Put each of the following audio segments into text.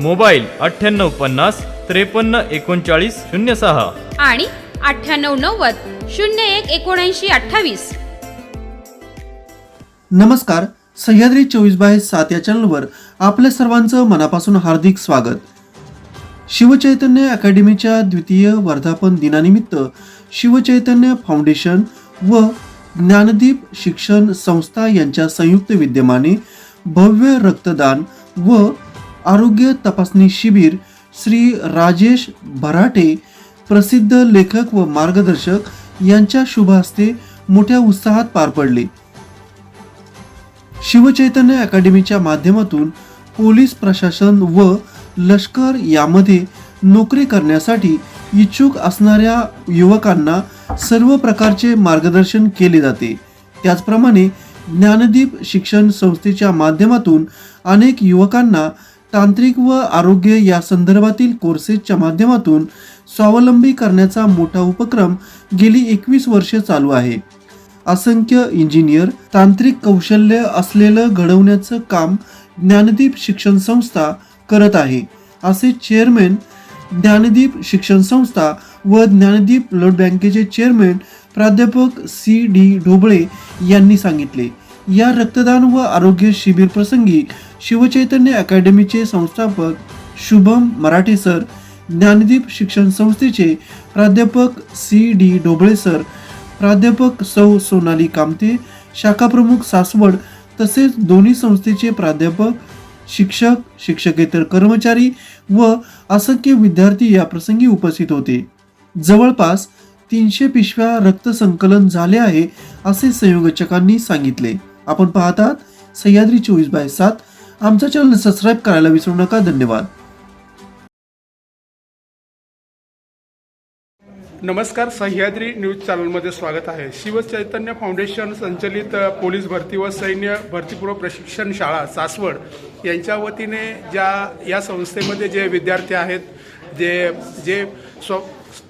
Mobile अठ्ठ्याण्णव पन्नास त्रेपन्न एकोणचाळीस शून्य सहा. आणि अठ्ठ्याण्णव नव्वद शून्य एक एकोणऐंशी अठ्ठावीस. नमस्कार सह्याद्री चोवीस बाय सात या चॅनलवर आपल्या सर्वांचं मनापासून हार्दिक स्वागत. शिवचैतन्य अकॅडमीच्या द्वितीय वर्धापन दिनानिमित्त शिवचैतन्य फाउंडेशन व ज्ञानदीप शिक्षण संस्था यांच्या संयुक्त विद्यमाने भव्य रक्तदान व आरोग्य तपासणी शिबिर श्री राजेश भराटे प्रसिद्ध लेखक व मार्गदर्शक यांच्या शुभ हस्ते मोठ्या उत्साहात पार पडले. शिवचैतन्य अकॅडमीच्या माध्यमातून पोलीस प्रशासन व लष्कर यामध्ये नोकरी करण्यासाठी इच्छुक असणाऱ्या युवकांना सर्व प्रकारचे मार्गदर्शन केले जाते. त्याचप्रमाणे ज्ञानदीप शिक्षण संस्थेच्या माध्यमातून अनेक युवकांना तांत्रिक व आरोग्य या संदर्भातील कोर्सेसच्या माध्यमातून स्वावलंबी करण्याचा मोठा उपक्रम गेली एकवीस वर्षे चालू आहे. असंख्य इंजिनियर तांत्रिक कौशल्य असलेलं घडवण्याचं काम ज्ञानदीप शिक्षण संस्था करत आहे. असे चेअरमॅन ज्ञानदीप शिक्षण संस्था व ज्ञानदीप ब्लड बँकेचे चेअरमॅन प्राध्यापक सी डी ढोबळे यांनी सांगितले. या रक्तदान व आरोग्य शिबिर प्रसंगी शिवचैतन्य अकॅडमीचे संस्थापक शुभम मराठे सर ज्ञानदीप शिक्षण संस्थेचे प्राध्यापक सी डी ढोबळे सर प्राध्यापक सौ सोनाली कामते शाखाप्रमुख सासवड तसेच दोन्ही संस्थेचे प्राध्यापक शिक्षक शिक्षकेतर कर्मचारी व असंख्य विद्यार्थी या प्रसंगी उपस्थित होते. जवळपास तीनशे पिशव्या रक्त संकलन झाले आहे असे संयोजकांनी सांगितले. आपण पाहतात सह्याद्री चोवीस बाय सात. आमचा चॅनल सबस्क्राईब करायला विसरू नका. धन्यवाद. नमस्कार सह्याद्री न्यूज चॅनलमध्ये स्वागत आहे. शिवचैतन्य फाउंडेशन संचलित पोलीस भरती व सैन्य भरतीपूर्व प्रशिक्षण शाळा सासवड यांच्या वतीने ज्या या संस्थेमध्ये जे विद्यार्थी आहेत जे जे स्व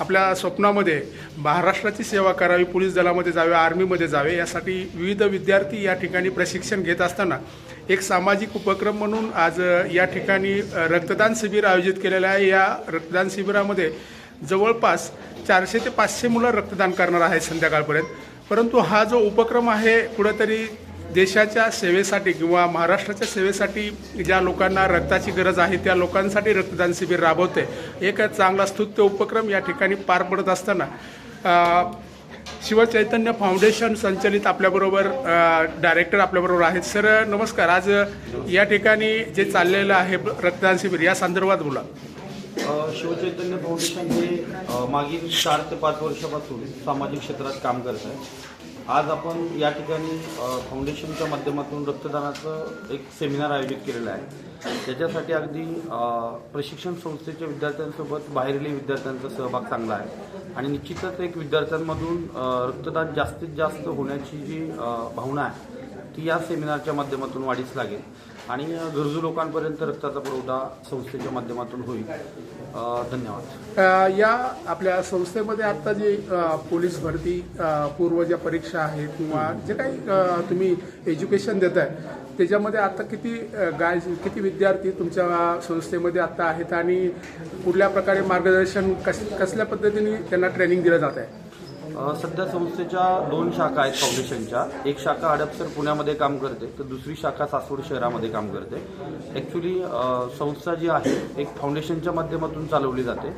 आपल्या स्वप्नामध्ये महाराष्ट्राची सेवा करावी पोलीस दलामध्ये जावे आर्मीमध्ये जावे यासाठी विविध विद्यार्थी या ठिकाणी प्रशिक्षण घेत असताना एक सामाजिक उपक्रम म्हणून आज या ठिकाणी रक्तदान शिबिर आयोजित केलेलं आहे. या रक्तदान शिबिरामध्ये जवळपास चारशे ते पाचशे मुलं रक्तदान करणार आहे संध्याकाळपर्यंत. परंतु हा जो उपक्रम आहे कुठंतरी देशाच्या सेवेसाठी किंवा महाराष्ट्राच्या सेवेसाठी ज्या लोकांना रक्ताची गरज आहे त्या लोकांसाठी रक्तदान शिबिर राबवते. एक चांगला स्तुत्य उपक्रम या ठिकाणी पार पडत असताना शिवचैतन्य फाउंडेशन संचलित आपल्याबरोबर डायरेक्टर आपल्याबरोबर आहेत. सर नमस्कार. आज या ठिकाणी जे चाललेलं आहे रक्तदान शिबिर या संदर्भात बोला. शिवचैतन्य फाउंडेशन हे मागील चार ते पाच वर्षापासून सामाजिक क्षेत्रात काम करत आहे. आज आपण या ठिकाणी फाउंडेशनच्या माध्यमातून रक्तदानाचं एक सेमिनार आयोजित केलेलं आहे. त्याच्यासाठी अगदी प्रशिक्षण संस्थेच्या विद्यार्थ्यांसोबत बाहेरील विद्यार्थ्यांचा सहभाग चांगला आहे. आणि निश्चितच एक विद्यार्थ्यांमधून रक्तदान जास्तीत जास्त होण्याची जी भावना आहे ती या सेमिनारच्या माध्यमातून वाढीस लागेल. आणि गरजू लोकांपर्यंत रक्ताचा पुरवठा संस्थेच्या माध्यमातून होईल. धन्यवाद. या आपल्या संस्थेमध्ये आता जी पोलीस भरती पूर्व ज्या परीक्षा आहेत किंवा जे काही तुम्ही एज्युकेशन देत आहे त्याच्यामध्ये आता किती गाय किती विद्यार्थी तुमच्या संस्थेमध्ये आता आहेत आणि कुठल्या प्रकारे मार्गदर्शन कस कसल्या पद्धतीने त्यांना ट्रेनिंग दिलं जात आहे? सध्या संस्थेच्या दोन शाखा आहेत फाउंडेशनच्या एक शाखा हडपसर पुण्यामध्ये काम करते तर दुसरी शाखा सासवड शहरामध्ये काम करते. ॲक्च्युली संस्था जी आहे एक फाउंडेशनच्या माध्यमातून चालवली जाते.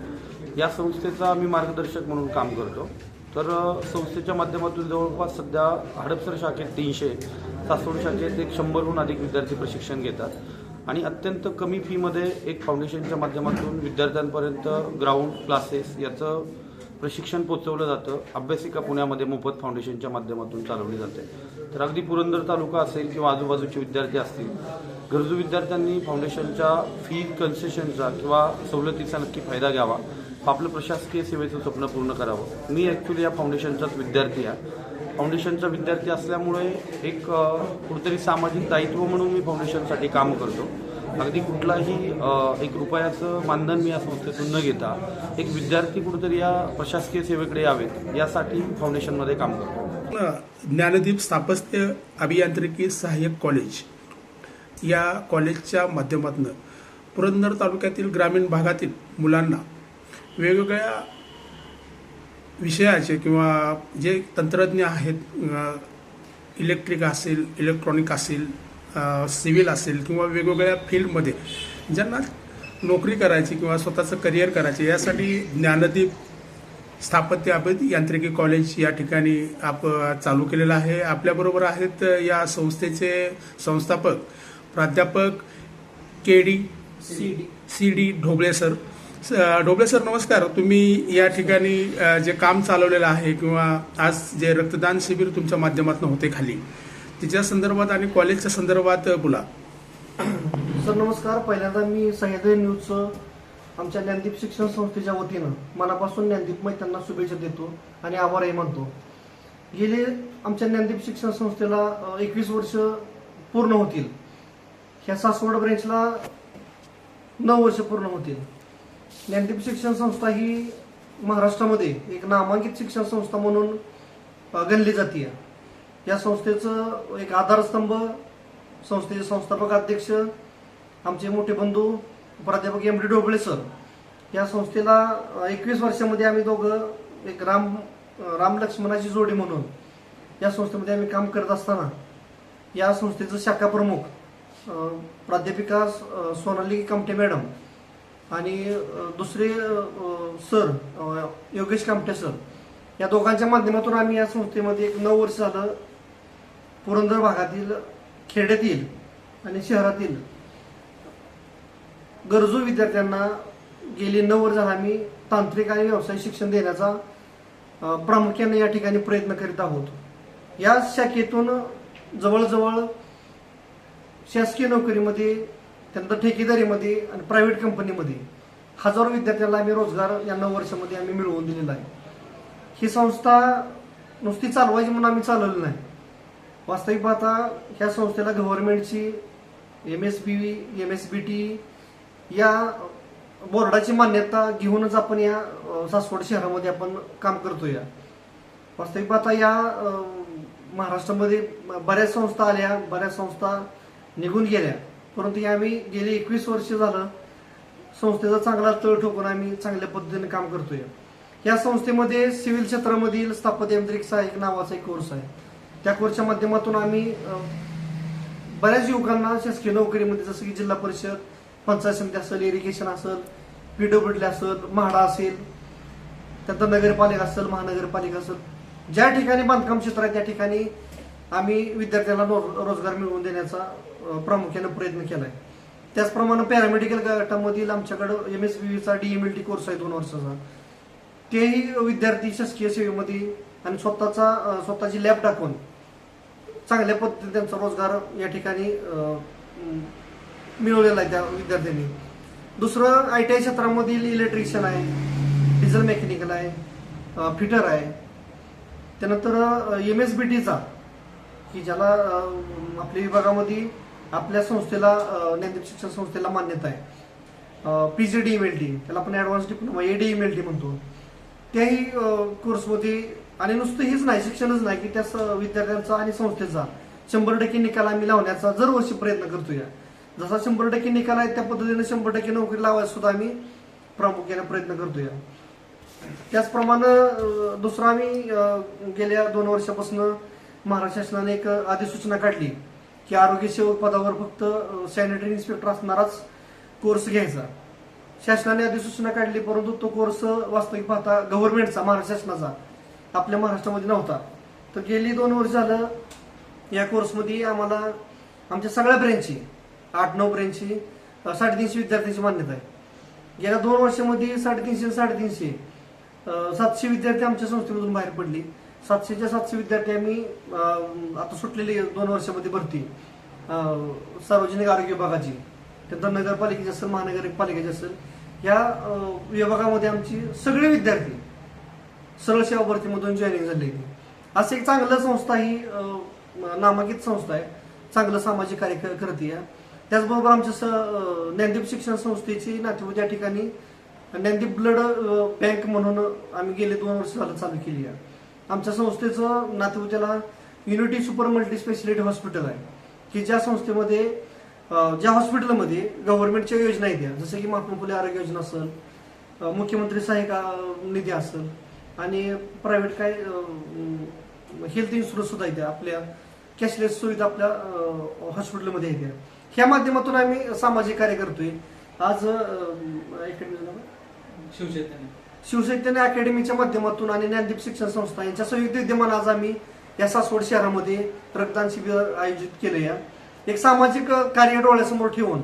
या संस्थेचा मी मार्गदर्शक म्हणून काम करतो. तर संस्थेच्या माध्यमातून जवळपास सध्या हडपसर शाखेत तीनशे सासवड शाखेत एक शंभरहून अधिक विद्यार्थी प्रशिक्षण घेतात. आणि अत्यंत कमी फीमध्ये एक फाउंडेशनच्या माध्यमातून विद्यार्थ्यांपर्यंत ग्राउंड क्लासेस याचं प्रशिक्षण पोचवलं जातं. अभ्यासिका पुण्यामध्ये मोफत फाउंडेशनच्या माध्यमातून चालवली जाते. तर अगदी पुरंदर तालुका असेल किंवा आजूबाजूचे विद्यार्थी असतील गरजू विद्यार्थ्यांनी फाउंडेशनच्या फी कन्सेशनचा किंवा सवलतीचा नक्की फायदा घ्यावा. आपलं प्रशासकीय सेवेचं स्वप्न पूर्ण करावं. मी ॲक्च्युली या फाउंडेशनचाच विद्यार्थी आहे. फाउंडेशनचा विद्यार्थी असल्यामुळे एक अ, कुठेतरी सामाजिक दायित्व म्हणून मी फाउंडेशनसाठी काम करतो. अगदी कुठलाही एक रुपयाचं मानधन मी या संस्थेतून न घेता एक विद्यार्थी कुठेतरी या प्रशासकीय सेवेकडे यावेत यासाठी फाउंडेशनमध्ये काम करतो. ज्ञानदीप स्थापत्य अभियांत्रिकी सहाय्यक कॉलेज या कॉलेजच्या माध्यमातून पुरंदर तालुक्यातील ग्रामीण भागातील मुलांना वेगवेगळ्या विषयाचे किंवा जे तंत्रज्ञ आहेत इलेक्ट्रिक असेल इलेक्ट्रॉनिक असेल सिव्हिल असेल किंवा वेगवेगळ्या फील्डमध्ये ज्यांना नोकरी करायची किंवा स्वतःचं करिअर करायचे यासाठी ज्ञानदीप स्थापत्य अभियांत्रिकी कॉलेज या ठिकाणी आप चालू केलेलं आहे. आपल्याबरोबर आहेत या संस्थेचे संस्थापक प्राध्यापक K D C D. Dhoble sir. स- ढोबळे सर नमस्कार. तुम्ही या ठिकाणी जे काम चालवलेलं आहे किंवा आज जे रक्तदान शिबिर तुमच्या माध्यमातून होते खाली तिच्या संदर्भात आणि कॉलेजच्या संदर्भात बोला. सर नमस्कार. पहिल्यांदा मी सह्याद्री न्यूजचं आमच्या ज्ञानदीप शिक्षण संस्थेच्या वतीनं मनापासून ज्ञानदीपमय त्यांना शुभेच्छा देतो आणि आभारही मानतो. गेले आमच्या ज्ञानदीप शिक्षण संस्थेला एकवीस वर्ष पूर्ण होतील ह्या सासवड ब्रँचला नऊ वर्ष पूर्ण होतील. ज्ञानदीप शिक्षण संस्था ही महाराष्ट्रामध्ये एक नामांकित शिक्षण संस्था म्हणून गणली जाते या संस्थेचं एक आधारस्तंभ संस्थेचे संस्थापक अध्यक्ष आमचे मोठे बंधू प्राध्यापक एम डी ढोबळे सर. या संस्थेला एकवीस वर्षामध्ये आम्ही दोघं एक राम राम लक्ष्मणाची जोडी म्हणून या संस्थेमध्ये आम्ही काम करत असताना या संस्थेचं शाखा प्रमुख प्राध्यापिका सोनाली कामटे मॅडम आणि दुसरे सर योगेश कामटे सर. या दोघांच्या माध्यमातून आम्ही या संस्थेमध्ये एक नऊ वर्ष झालं पुरंदर भागातील खेड्यातील आणि शहरातील गरजू विद्यार्थ्यांना गेली नऊ वर्ष आम्ही तांत्रिक आणि व्यावसायिक शिक्षण देण्याचा प्रामुख्याने या ठिकाणी प्रयत्न करीत आहोत. या शाखेतून जवळजवळ शासकीय नोकरीमध्ये त्यानंतर ठेकेदारीमध्ये आणि प्रायव्हेट कंपनीमध्ये हजारो विद्यार्थ्यांना आम्ही रोजगार या नऊ वर्षामध्ये आम्ही मिळवून दिलेला आहे. ही संस्था नुसती चालवायची म्हणून आम्ही चालवली नाही. वास्तविक पाहता ह्या संस्थेला गव्हर्नमेंटची M S B M S B T या बोर्डाची मान्यता घेऊनच आपण या सासवड शहरामध्ये आपण काम करतोय. वास्तविक पाहता या महाराष्ट्रामध्ये बऱ्याच संस्था आल्या बऱ्याच संस्था निघून गेल्या. परंतु या आम्ही गेली एकवीस वर्ष झालं संस्थेचा चांगला तळ ठोकून आम्ही चांगल्या पद्धतीने काम करतोय. या संस्थेमध्ये सिव्हिल क्षेत्रामधील स्थापत्य यांत्रिक सहाय्यक नावाचा एक कोर्स आहे. त्या कोर्सच्या माध्यमातून आम्ही बऱ्याच युवकांना शासकीय नोकरीमध्ये जसं की जिल्हा परिषद पंचायत समिती असेल इरिगेशन असेल पीडब्ल्यूडी असेल म्हाडा असेल त्यानंतर नगरपालिका असेल महानगरपालिका असेल ज्या ठिकाणी बांधकाम क्षेत्र आहे त्या ठिकाणी आम्ही विद्यार्थ्यांना रोजगार मिळवून देण्याचा प्रामुख्याने प्रयत्न केला आहे त्याचप्रमाणे पॅरामेडिकल गटामधील आमच्याकडं एम एस चा डीएमएल कोर्स आहे दोन वर्षाचा. तेही विद्यार्थी शासकीय सेवेमध्ये आणि स्वतःचा स्वतःची लॅब टाकून चांगल्या पद्धतीने त्यांचा रोजगार या ठिकाणी मिळवलेला आहे त्या विद्यार्थ्यांनी. दुसरं आय टी आय क्षेत्रामधील इलेक्ट्रिशियन आहे डिझेल मेकॅनिकल आहे फिटर आहे. त्यानंतर एम एस बी टीचा की ज्याला आपल्या विभागामध्ये आपल्या संस्थेला अ, ज्ञानदीप शिक्षण संस्थेला मान्यता आहे. P G D M L T त्याला आपण advance diploma A D M L T म्हणतो. त्याही कोर्समध्ये आणि नुसतं हेच नाही शिक्षणच नाही की त्या विद्यार्थ्यांचा आणि संस्थेचा. शंभर टक्के निकाल आम्ही लावण्याचा दरवर्षी प्रयत्न करतो या जसा शंभर टक्के निकाल आहे त्या पद्धतीने शंभर टक्के नोकरी लावायला सुद्धा आम्ही प्रामुख्याने प्रयत्न करतोय. त्याचप्रमाणे दुसरा दुसरं आम्ही गेल्या दोन वर्षापासून महाराष्ट्र शासनाने एक अधिसूचना काढली की आरोग्य सेवक पदावर फक्त सॅनिटरी इन्स्पेक्टर असणाराच कोर्स घ्यायचा. शासनाने अधिसूचना काढली परंतु तो कोर्स वास्तविक पाहता गव्हर्नमेंटचा महाराष्ट्र शासनाचा. आपल्या महाराष्ट्रामध्ये नव्हता. तर गेली दोन वर्ष झालं या कोर्समध्ये आम्हाला आमच्या सगळ्या ब्रँचची आठ नऊ ब्रँची साडेतीनशे विद्यार्थ्यांची मान्यता आहे. गेल्या दोन वर्षामध्ये साडेतीनशे साडेतीनशे सातशे विद्यार्थी आमच्या संस्थेमधून बाहेर पडली. सातशेच्या सातशे विद्यार्थी आम्ही आता सुटलेली दोन वर्षामध्ये भरती. सार्वजनिक आरोग्य विभागाची त्यानंतर नगरपालिकेची असेल महानगरपालिकेची असेल या विभागामध्ये आमची सगळे विद्यार्थी सरळ सेवा भरतीमधून जॉईनिंग झाली. होती असं एक चांगलं संस्था ही नामांकित संस्था आहे. चांगलं सामाजिक कार्य करते आहे. त्याचबरोबर आमच्या स ज्ञानदीप शिक्षण संस्थेची नातेवाईक या ठिकाणी ज्ञानदीप ब्लड बँक म्हणून आम्ही गेले दोन वर्ष झालं चालू केली आहे. आमच्या संस्थेचं नातेवाईकाला Unity super multi speciality hospital आहे. की ज्या संस्थेमध्ये ज्या हॉस्पिटलमध्ये गव्हर्नमेंटच्या योजना आहेत जसं की महात्मा फुले आरोग्य योजना असेल मुख्यमंत्री सहाय्यता निधी असेल आणि प्रायव्हेट काय हेल्थ इन्शुरन्स सुद्धा येते आपल्या कॅशलेस सुविधा आपल्या हॉस्पिटलमध्ये येते ह्या माध्यमातून आम्ही सामाजिक कार्य करतोय. आज? शिवचैतन्य. अकॅडमीच्या माध्यमातून आणि ज्ञानदीप शिक्षण संस्था यांच्या संयुक्त विद्यमान आज आम्ही या सासवड शहरामध्ये रक्तदान शिबिर आयोजित केलं या एक सामाजिक कार्य डोळ्यासमोर ठेवून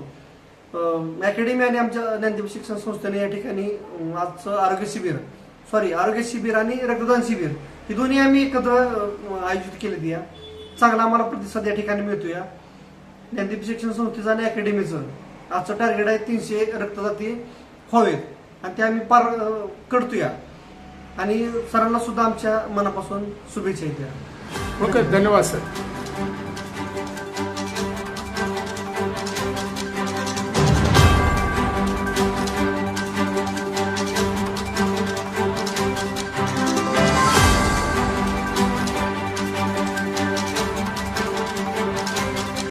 अकॅडमी आणि आमच्या ज्ञानदीप शिक्षण संस्थेने या ठिकाणी आजचं आरोग्य शिबिर सॉरी आरोग्य शिबिर आणि रक्तदान शिबिर ही दोन्ही आम्ही एकत्र आयोजित केली या चांगला आम्हाला प्रतिसाद या ठिकाणी मिळतो या ज्ञानदीप शिक्षण संस्थेचं आणि अकॅडमीचं आजचं टार्गेट आहे तीनशे रक्तदाती व्हावेत. आणि ते आम्ही पार करतो या आणि सरांना सुद्धा आमच्या मनापासून शुभेच्छा येत्या ओके धन्यवाद सर.